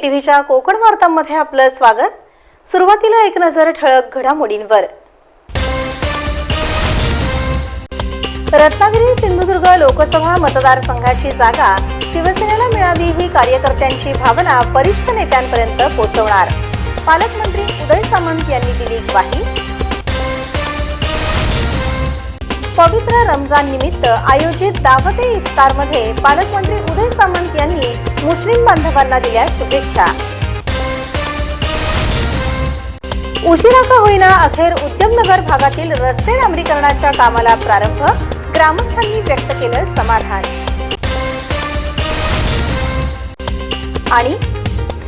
टीव्हीच्या कोकण वार्तांमध्ये आपलं स्वागत. सुरुवातीला एक नजर ठळक घडामोडींवर. रत्नागिरी सिंधुदुर्ग लोकसभा मतदारसंघाची जागा शिवसेनेला मिळावी ही कार्यकर्त्यांची भावना वरिष्ठ नेत्यांपर्यंत पोहोचवणार पालकमंत्री उदय सामंत यांनी दिली ग्वाही. पवित्र रमजान निमित्त आयोजित दावते इफ्तारमध्ये पालकमंत्री उदय सामंत यांनी मुस्लिम बांधवांना दिल्या शुभेच्छा. उशिरा का होईना अखेर उद्यमनगर भागातील रस्ते डांबरीकरणाच्या कामाला प्रारंभ ग्रामस्थांनी व्यक्त केलं समाधान. आणि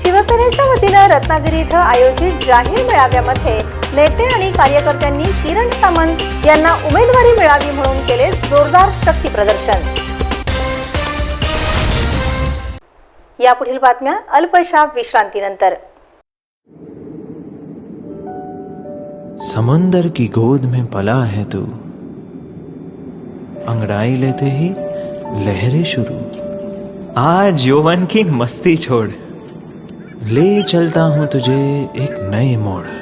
शिवसेनेच्या वतीनं रत्नागिरी इथं आयोजित जाहीर मेळाव्यामध्ये नेते आणि कार्यकर्त्यांनी किरण सामंत यांना उमेदवारी मिळावी म्हणून केले जोरदार शक्ती प्रदर्शन. यापुढील बातम्या अल्पशा विश्रांतीनंतर. समंदर की गोद में पला है तू। अंगड़ाई लेते ही लहरें शुरू। आज यौवन की मस्ती छोड़। ले चलता हूं तुझे एक नए मोड़।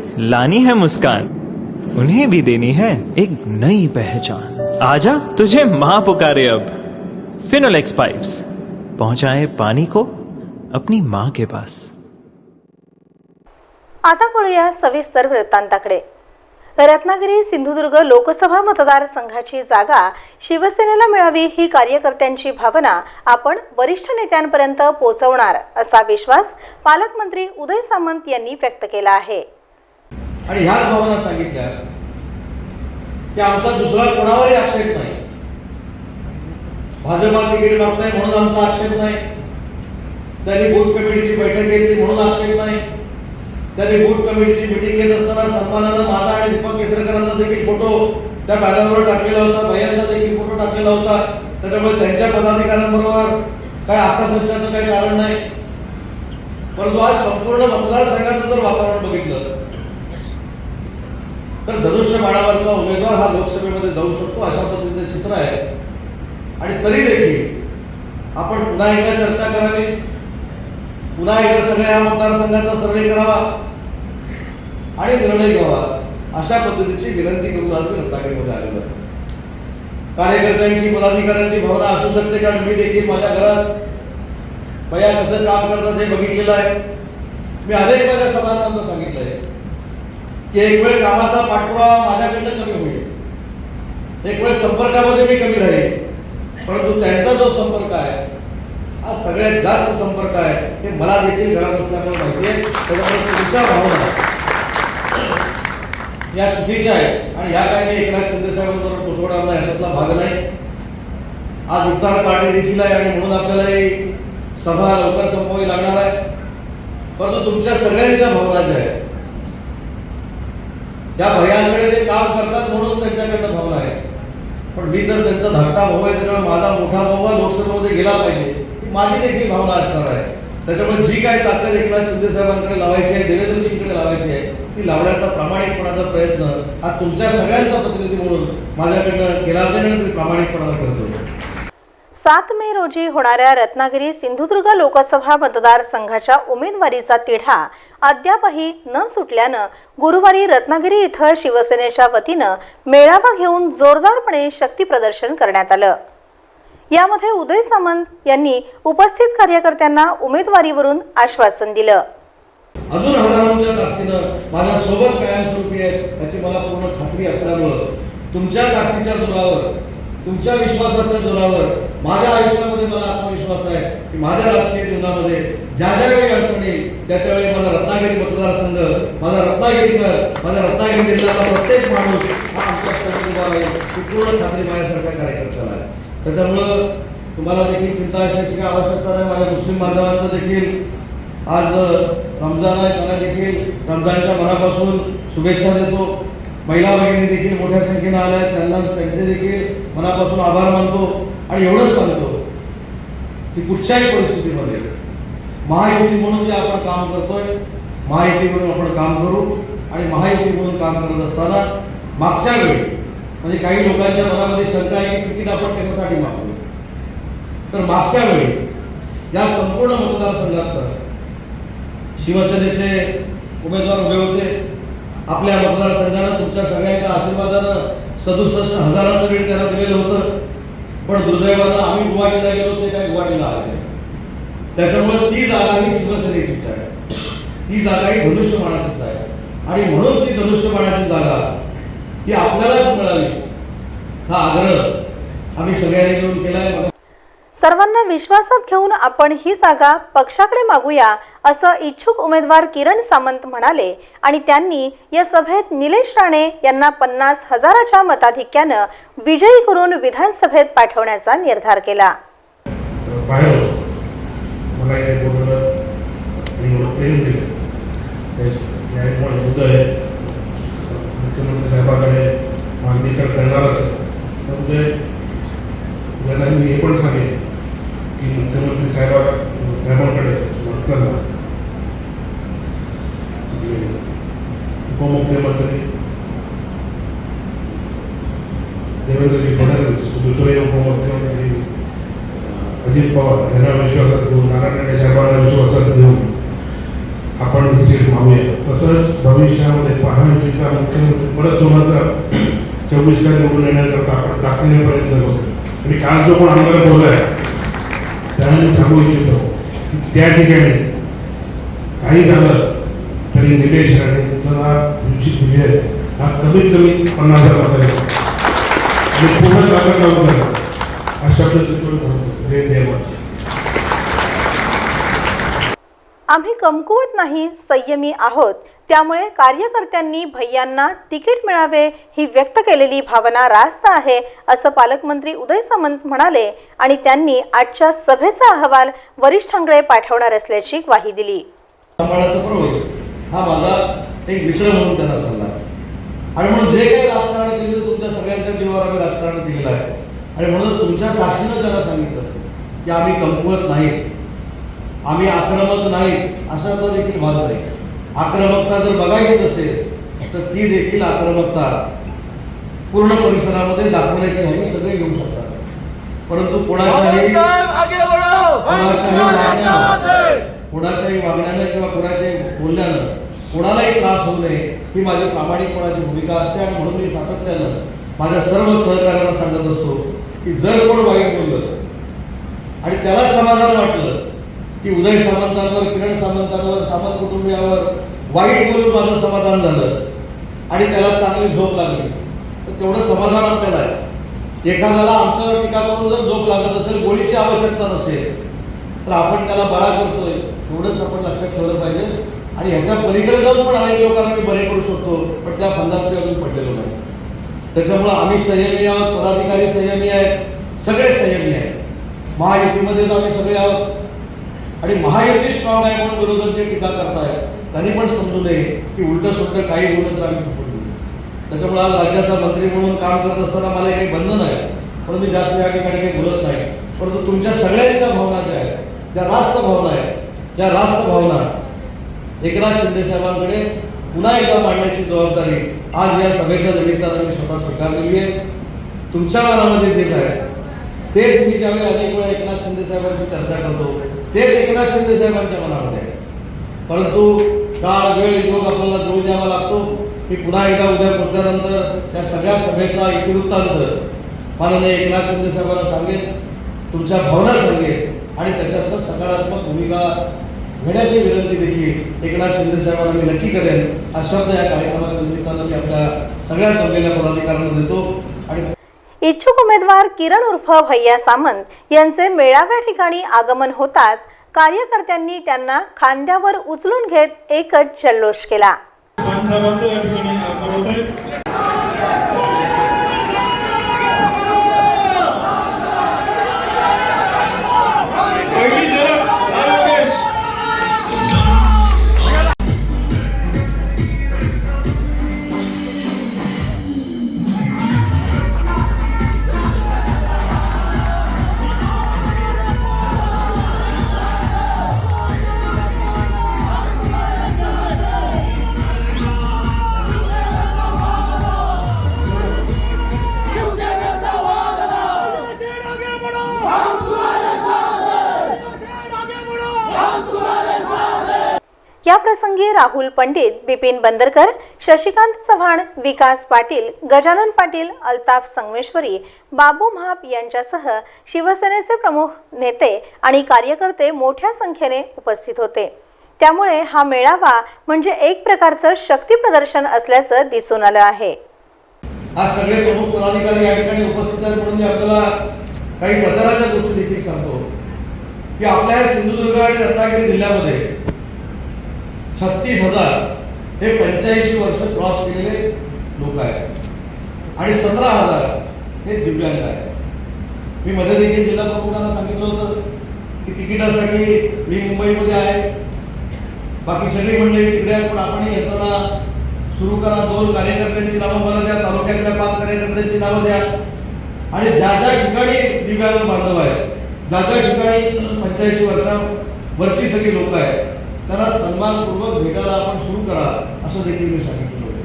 लानी है मुस्कान। उन्हें भी देनी है एक नई पहचान। आजा तुझे मां पुकारे अब। फिनोलेक्स पाइप्स पहुंचाए पानी को अपनी मां के पास। आता वळूया सविस्तर वृत्तांताकडे. रत्नागिरी सिंधुदुर्ग लोकसभा मतदारसंघाची जागा शिवसेनेला मिळावी ही कार्यकर्त्यांची भावना आपण वरिष्ठ नेत्यांपर्यंत पोहोचवणार असा विश्वास पालकमंत्री उदय सामंत यांनी व्यक्त केला आहे. आणि ह्याच भावना सांगितल्या की आमचा दुसरा कोणावरही आक्षेप नाही. भाजपा तिकीट मागत नाही म्हणून आमचा आक्षेप नाही. त्यांनी बूथ कमिटीची बैठक घेतली म्हणून आक्षेप नाही. त्यांनी बूथ कमिटीची मिटिंग घेत असताना सन्मानानं माझा आणि दीपक केसरकरांचा देखील फोटो त्या बॅनरवर टाकलेला होता भैयांचा देखील फोटो टाकलेला होता. त्याच्यामुळे त्यांच्या पदाधिकाऱ्यांबरोबर काय आत्मसंचाचं काही कारण नाही. परंतु आज संपूर्ण मतदारसंघाचं जर वातावरण बघितलं तर धनुष्यबाणावरचा उमेदवार हा लोकसभेमध्ये जाऊ शकतो अशा पद्धतीचं चित्र आहे. आणि तरी देखील आपण पुन्हा एकदा चर्चा करावी. पुन्हा एकदा सगळ्या मतदारसंघाचा सर्वे करावा. आणि निर्णय घ्यावा. अशा पद्धतीची विनंती करून आज रत्नागिरीमध्ये आलेलो आहे. कार्यकर्त्यांची पदाधिकाऱ्यांची भावना असू शकते कारण मी देखील माझ्या घरात बया कसं काम करतात हे बघितलेलं आहे. मी अनेक माझ्या समाजांना सांगितलं आहे की एक वेळ कामाचा पाठपुरावा माझ्याकडनं कमी होईल. एक वेळ संपर्कामध्ये मी कमी राहील. परंतु त्यांचा जो संपर्क आहे हा सगळ्यात जास्त संपर्क आहे हे मला देखील घरात असल्यामुळे माहिती आहे. त्याच्यामुळे तुमच्या भावना या चुकीच्या आहेत. आणि ह्या काही मी एकनाथ शिंदे साहेबांबरोबर पोचवणार नाही भाग नाही. आज उत्तर पाठी देखील आहे आणि म्हणून आपल्याला ही सभा लवकर संपवावी लागणार आहे. परंतु तुमच्या सगळ्यांच्या भावना ज्या आहेत त्या भयांकडे ते काम करतात म्हणून त्यांच्याकडनं भावना आहे पण मी जर त्यांचा धाकटा भाऊ आहे त्याच्यामुळे माझा मोठा भाऊ हा लोकसभेमध्ये गेला पाहिजे ही माझी देखील भावना असणार आहे. त्याच्यामुळे जी काही ताकद एकनाथ शिंदे साहेबांकडे लावायची आहे देवेंद्रजींकडे लावायची आहे ती लावण्याचा प्रामाणिकपणाचा प्रयत्न हा तुमच्या सगळ्यांचा प्रतिनिधी म्हणून माझ्याकडनं केला असेल आणि मी प्रामाणिकपणाला करतो सात मे रोजी होणाऱ्या रत्नागिरी सिंधुदुर्ग लोकसभा मतदारसंघाच्या उमेदवारीचा तिढा अद्यापही न सुटल्यानं गुरुवारी रत्नागिरी इथं शिवसेनेच्या वतीनं मेळावा घेऊन जोरदारपणे शक्तीप्रदर्शन करण्यात आलं. यामध्ये उदय सामंत यांनी उपस्थित कार्यकर्त्यांना उमेदवारीवरून आश्वासन दिलं. अजून हजारोंच्या ताकदीनं माझ्या सोबत कायमस्वरूपी आहे याची मला पूर्ण खात्री असल्यामुळं तुमच्या ताकदीच्या जोरावर तुमच्या विश्वासाच्या जोरावर माझ्या आयुष्यामध्ये मला आत्मविश्वास आहे की माझ्या राजकीय जीवनामध्ये ज्या ज्या वेळी अडचणी त्या त्यावेळी माझा रत्नागिरी मतदारसंघ माझा रत्नागिरीकर माझ्या रत्नागिरी जिल्ह्याचा प्रत्येक माणूस हा आमच्या उभा राहील ही पूर्ण खात्री माझ्यासारख्या कार्यकर्त्याला आहे. त्याच्यामुळं तुम्हाला देखील चिंता असण्याची काही आवश्यकता नाही. माझ्या मुस्लिम बांधवांचं देखील आज रमजान आहे. त्यांना देखील रमजानच्या मनापासून शुभेच्छा देतो. महिला भगिनी देखील मोठ्या संख्येने आल्या आहेत. त्यांना त्यांचे देखील मनापासून आभार मानतो. आणि एवढंच सांगतो की कुठच्याही परिस्थितीमध्ये महायुती म्हणून जे आपण काम करतोय महायुती म्हणून आपण काम करू आणि महायुती म्हणून काम करत असताना मागच्या वेळी म्हणजे काही लोकांच्या मनामध्ये शंका आहे की तिकीट आपण कशासाठी मागतो तर मागच्या वेळी या संपूर्ण मतदारसंघात शिवसेनेचे उमेदवार उभे होते. आपल्या मतदारसंघानं तुमच्या सगळ्यांच्या आशीर्वादानं सदुसष्ट हजाराचं वेळ त्यांना दिलेलं होतं. पण दुर्दैवानं आम्ही गुवाहाटीला गेलो ते काय गुवाहाटीला आले त्याच्यामुळे ती जागा ही शिवसेनेचीच आहे. ती जागा ही धनुष्यबाणाचीच आहे. आणि म्हणून ती धनुष्यबाणाची जागा ही आपल्यालाच मिळावी हा आग्रह आम्ही सगळ्यांनी मिळून केलाय. सर्वांना विश्वासात घेऊन आपण ही जागा पक्षाकडे मागूया असं इच्छुक उमेदवार किरण सामंत म्हणाले. आणि त्यांनी या सभेत निलेश राणे यांना पन्नास हजाराच्या मताधिक्यानं विजयी करून विधानसभेत पाठवण्याचा निर्धार केला. मुख्यमंत्री साहेबांकडे मागणी तर करणारच त्यामुळे त्यांना मी हे पण सांगेन साहेबांकडे मागताना आपले उपमुख्यमंत्री देवेंद्रजी फडणवीस दुसरे उपमुख्यमंत्री अजित पवार यांना विश्वासात घेऊन नारायण राणे साहेबांना विश्वासात घेऊन आपण ही सीट तसंच भविष्यामध्ये महायुतीचा मुख्यमंत्री परत दोन हजार चोवीसला निवडून येण्याकरता आपण ताकदीने प्रयत्न करतो आणि काल जो पण आमदार बोलला आहे त्यांना मी सांगू इच्छितो की त्या ठिकाणी काही झालं तरी निलेश राणे राणेंचा रुचित विजय हा कमीत कमी पन्नास हजार मतांचा आणि पूर्ण ताकद लावून झाला हा शब्द तिथून सांगतो जय देवाची आम्ही कमकुवत नाही संयमी आहोत. त्यामुळे कार्यकर्त्यांनी भैयांना तिकीट मिळावे ही व्यक्त केलेली भावना रास्त आहे असं पालकमंत्री उदय सामंत म्हणाले आणि त्यांनी आजच्या सभेचा अहवाल वरिष्ठांकडे पाठवणार असल्याची ग्वाही दिली. हा माझा एक मित्र म्हणून त्यांना सल्ला आणि म्हणून जे काही राजकारण केलं तुमच्या सगळ्यांच्या जीवावर आम्ही राजकारण केलेलं आहे. आणि म्हणून तुमच्या साक्षीनं त्यांना सांगितलं की आम्ही कमकुवत नाही. आम्ही आक्रमक नाहीत अशातला देखील भाग नाही आक्रमकता जर बघायचीच असेल तर ती देखील आक्रमकता पूर्ण परिसरामध्ये दाखवण्याची हवी सगळे घेऊ शकतात परंतु कोणाच्याही कोणाच्याही वागण्यानं किंवा कोणाच्याही बोलण्यानं कोणालाही त्रास होऊ नये ही माझी प्रामाणिकपणाची भूमिका असते आणि म्हणून मी सातत्यानं माझ्या सर्व सहकार्यांना सांगत असतो की जर कोण वाईट बोललं आणि त्याला समाधान वाटलं की उदय सामंतांवर किरण सामंतांवर सामंत कुटुंबियावर वाईट बोलून माझं समाधान झालं. आणि त्याला चांगली झोप लागली. तर तेवढं समाधान आपल्याला आहे. एखाद्याला आमच्यावर टीका करून जर झोप लागत असेल गोळीची आवश्यकता नसेल तर आपण त्याला बरा करतोय. एवढंच आपण लक्षात ठेवलं पाहिजे. आणि ह्याच्या पलीकडे जाऊन पण अनेक लोकांना मी बरे करू शकतो पण त्या फंदात मी अजून पडलेलो नाही. त्याच्यामुळं आम्ही संयमी आहोत पदाधिकारी संयमी आहेत सगळे संयमी आहेत. महायुतीमध्येच आम्ही सगळे आहोत. आणि महायुती स्ट्रॉंग आहे म्हणून विरोधक जे टीका करतायत त्यांनी पण समजू नये की उलट सुलट काही बोलत तर आम्ही फुटून त्याच्यामुळे आज राज्याचा मंत्री म्हणून काम करत असताना मला काही बंधन आहे. पण मी जास्त या ठिकाणी काही बोलत नाही. परंतु तुमच्या सगळ्यांच्या भावना ज्या आहेत ज्या रास्त भावना आहेत त्या रास्त भावना एकनाथ शिंदे साहेबांकडे पुन्हा एकदा मांडण्याची जबाबदारी आज या सभेच्या निमित्तानं मी स्वतः स्वीकारलेली आहे. तुमच्या मनामध्ये जे काय तेच मी ज्यावेळी अनेक वेळा एकनाथ शिंदे साहेबांची चर्चा करतो तेच एकनाथ शिंदे साहेबांच्या मनामध्ये आहे. परंतु काळ वेळ योग आपल्याला जोड द्यावा लागतो. मी पुन्हा एकदा उद्या पोचल्यानंतर या सगळ्या सभेचा इतिवृत्तांत माननीय एकनाथ शिंदे साहेबांना सांगेन. तुमच्या भावना सांगेन. आणि त्याच्यातनं सकारात्मक भूमिका घेण्याची विनंती देखील एकनाथ शिंदे साहेबांना मी नक्की करेन. हा शब्द या कार्यक्रमाच्या निमित्तानं मी आपल्या सगळ्या जमलेल्या पदाधिकाऱ्यांना देतो. आणि इच्छुक उमेदवार किरण उर्फ भैया सामंत यांचे मेळाव्या ठिकाणी आगमन होताच कार्यकर्त्यांनी त्यांना खांद्यावर उचलून घेत एकच जल्लोष केला. याप्रसंगी राहुल पंडित बिपिन बंदरकर शशिकांत चव्हाण विकास पाटील गजानन पाटील अल्ताफ संगमेश्वरी बाबू महाप यांच्यासह शिवसेनेचे प्रमुख नेते आणि कार्यकर्ते मोठ्या संख्येने उपस्थित होते. त्यामुळे हा मेळावा म्हणजे एक प्रकारचं शक्ती प्रदर्शन असल्याचं दिसून आलं आहे. आज सगळे प्रमुख पदाधिकारी या ठिकाणी उपस्थित आहेत म्हणून आपल्याला काही प्रचाराच्या गोष्टी देखील सांगतो. की आपल्या सिंधुदुर्ग आणि रत्नागिरी जिल्ह्यामध्ये छत्तीस हजार हे पंच्याऐंशी वर्ष क्रॉस केलेले लोक आहेत. आणि सतरा हजार हे दिव्यांग आहेत. मी मध्ये देखील जिल्हा प्रमुखांना सांगितलं होतं की तिकिटासाठी मी मुंबईमध्ये आहे. बाकी सगळी मंडळी तिकडे आहेत पण आपण यंत्रणा सुरू करा. दोन कार्यकर्त्यांची नावं मला द्या तालुक्यातल्या पाच कार्यकर्त्यांची नावं द्या. आणि ज्या ज्या ठिकाणी दिव्यांग बांधव आहेत ज्या ज्या ठिकाणी पंच्याऐंशी वर्षावरची सगळी लोक आहेत त्याला सन्मानपूर्वक भेटायला आपण सुरू करा असं देखील मी सांगितलं होतं.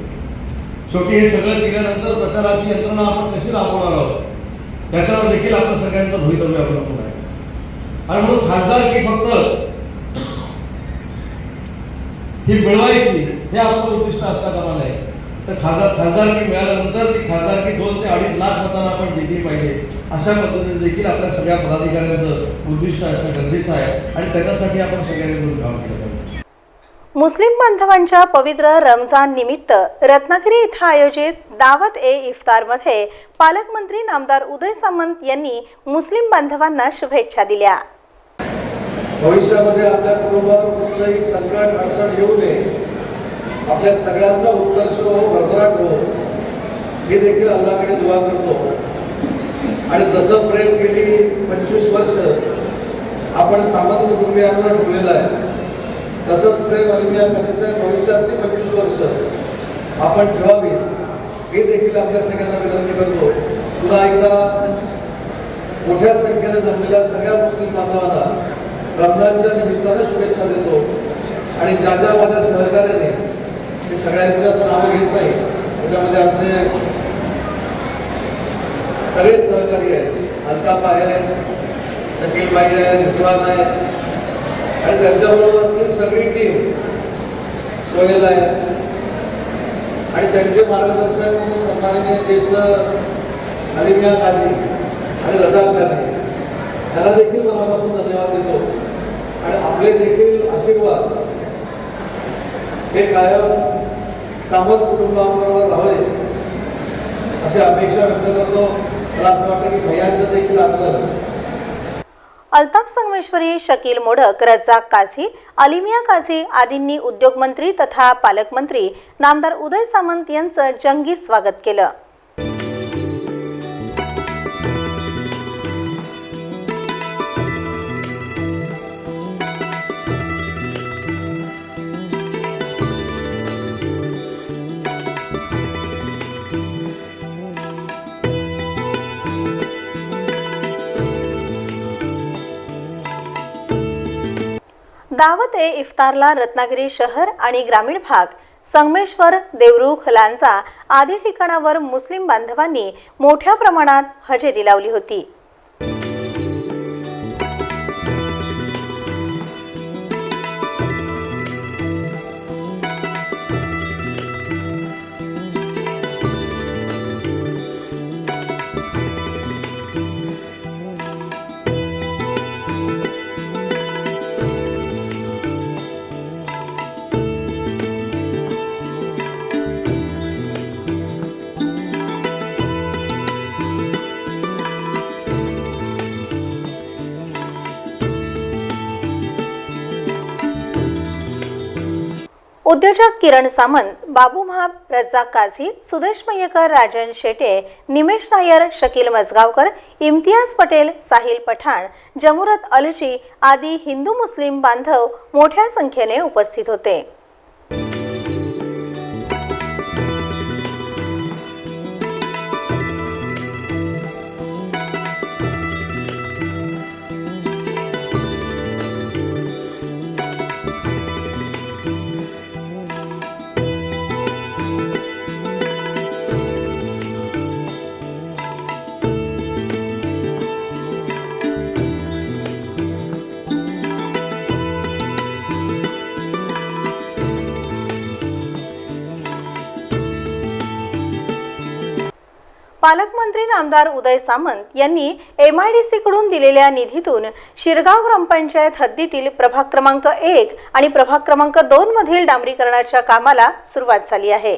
शेवटी हे सगळं केल्यानंतर प्रचाराची यंत्रणा आपण कशी राबवणार आहोत त्याच्यावर देखील आपलं सगळ्यांचं भवितव्य अवलंबून आहे. आणि म्हणून खासदार की फक्त ही मिळवायची हे आपलं उद्दिष्ट असता कामा नये तर खासदार खासदारकी मिळाल्यानंतर ती खासदारकी दोन ते अडीच लाख मतांना आपण जिंकली पाहिजे अशा पद्धतीने देखील आपल्या सगळ्या पदाधिकाऱ्यांचं उद्दिष्ट असणं गरजेचं आहे. आणि त्याच्यासाठी आपण सगळ्यांनी मिळून काम केलं पाहिजे. मुस्लिम बांधवांच्या पवित्र रमजान निमित्त रत्नागिरी इथं आयोजित दावत ए इफ्तारमध्ये पालकमंत्री नामदार उदय सामंत यांनी मुस्लिम बांधवांना शुभेच्छा दिल्या. भविष्यामध्ये आपल्या कुटुंबावर कुठचंही संकट अडचण येऊ नये. आपल्या सगळ्यांचा उत्कर्ष हो भरभराट हो. हे देखील अल्लाकडे दुवा करतो. आणि जसं प्रेम गेली पंचवीस वर्ष आपण सामान्य कुटुंबियांना ठेवलेलं आहे. तसंच प्रेम अलिमिया कधीचं भविष्यातली पंचवीस वर्ष आपण ठेवावी. हे देखील आपल्या सगळ्यांना विनंती करतो. पुन्हा एकदा मोठ्या संख्येने जमलेल्या सगळ्या मुस्लिम बांधवांना रमजानच्या निमित्तानं शुभेच्छा देतो. आणि ज्या ज्या माझ्या सहकार्याने मी सगळ्यांची आता नावं घेत नाही त्याच्यामध्ये आमचे सगळे सहकारी आहेत. अल्ताफ आहे शकील पाहिजे आहे रिजवान आहे आणि त्यांच्याबरोबर असलेली सगळी टीम सोयला आहे. आणि त्यांचे मार्गदर्शक सन्माननीय ज्येष्ठ अलिमिया काझी आणि रजाक काझी. त्यांना देखील मनापासून धन्यवाद देतो. आणि आपले देखील आशीर्वाद हे कायम सामंत कुटुंबाबरोबर राहावे अशी अपेक्षा व्यक्त करतो. मला असं वाटतं की भैयांचं देखील आगमन अल्ताफ संगमेश्वरी शकील मोडक रजाक काझी अलिमिया काझी आदींनी उद्योगमंत्री तथा पालकमंत्री नामदार उदय सामंत यांचं जंगी स्वागत केलं. दावत ए इफ्तारला रत्नागिरी शहर आणि ग्रामीण भाग. संगमेश्वर देवरुख लांजा आदी ठिकाणावर मुस्लिम बांधवांनी मोठ्या प्रमाणात हजेरी लावली होती. उद्योजक किरण सामंत बाबू महाब रजा काझी सुदेश मय्यकर राजन शेटे निमेश नायर शकील मजगावकर इम्तियाज पटेल साहिल पठाण जमुरत अलजी आदी हिंदू मुस्लिम बांधव मोठ्या संख्येने उपस्थित होते. पालकमंत्री नामदार उदय सामंत यांनी एम आय डी सीकडून दिलेल्या निधीतून शिरगाव ग्रामपंचायत हद्दीतील प्रभाग क्रमांक एक आणि प्रभाग क्रमांक दोनमधील डांबरीकरणाच्या कामाला सुरुवात झाली आहे.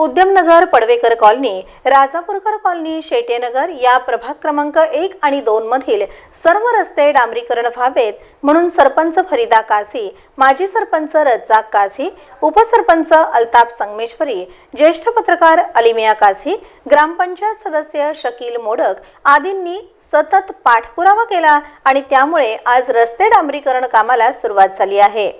उद्यमनगर पडवेकर कॉलनी राजापूरकर कॉलनी शेटेनगर या प्रभाग क्रमांक एक आणि दोन मधील सर्व रस्ते डांबरीकरण व्हावेत म्हणून सरपंच फरीदा काझी माजी सरपंच रज्जाक काझी उपसरपंच अल्ताफ संगमेश्वरी ज्येष्ठ पत्रकार अलिमिया काझी ग्रामपंचायत सदस्य शकील मोडक आदींनी सतत पाठपुरावा केला आणि त्यामुळे आज रस्ते डांबरीकरण कामाला सुरुवात झाली आहे.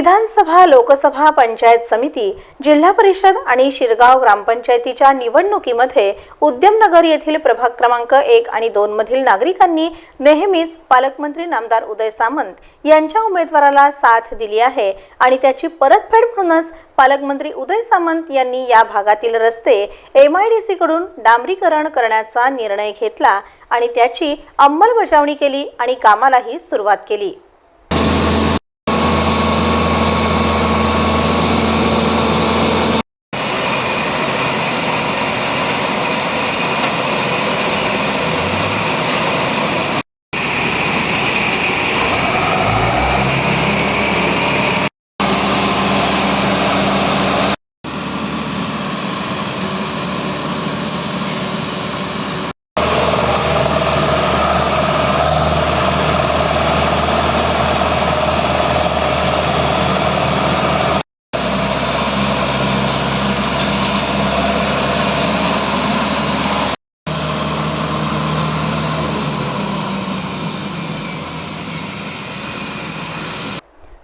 विधानसभा लोकसभा पंचायत समिती जिल्हा परिषद आणि शिरगाव ग्रामपंचायतीच्या निवडणुकीमध्ये उद्यमनगर येथील प्रभाग क्रमांक एक आणि दोन मधील नागरिकांनी नेहमीच पालकमंत्री नामदार उदय सामंत यांच्या उमेदवाराला साथ दिली आहे आणि त्याची परतफेड म्हणूनच पालकमंत्री उदय सामंत यांनी या भागातील रस्ते एम आय डी सीकडून डांबरीकरण करण्याचा निर्णय घेतला आणि त्याची अंमलबजावणी केली आणि कामालाही सुरुवात केली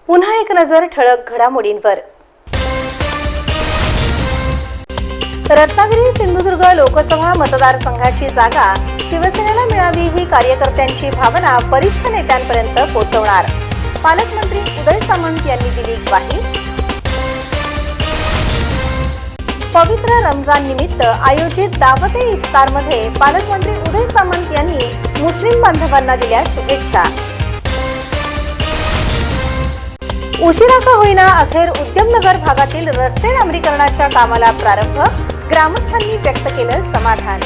पुन्हा एक नजर ठळक घडामोडींवर. रत्नागिरी सिंधुदुर्ग लोकसभा मतदारसंघाची जागा शिवसेनेला मिळावी ही कार्यकर्त्यांची भावना वरिष्ठ नेत्यांपर्यंत पोहोचवणार पालकमंत्री उदय सामंत यांनी दिली ग्वाही. पवित्र रमजान निमित्त आयोजित दावते इफ्तारमध्ये पालकमंत्री उदय सामंत यांनी मुस्लिम बांधवांना दिल्या शुभेच्छा. उशिरा का होईना अखेर उद्यमनगर भागातील रस्ते डांबरीकरणाच्या कामाला प्रारंभ? ग्रामस्थांनी व्यक्त केलं समाधान.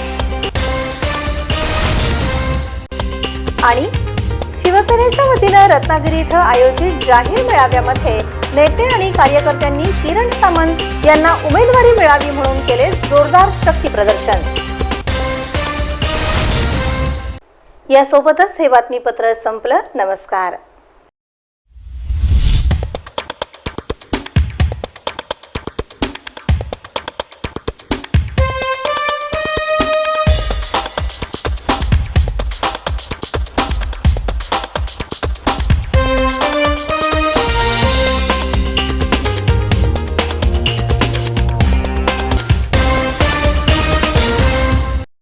आणि शिवसेनेच्या वतीनं रत्नागिरी इथं आयोजित जाहीर मेळाव्यामध्ये नेते आणि कार्यकर्त्यांनी किरण सामंत यांना उमेदवारी मिळावी म्हणून केले जोरदार शक्ती प्रदर्शन. यासोबतच हे बातमीपत्र संपलं. नमस्कार.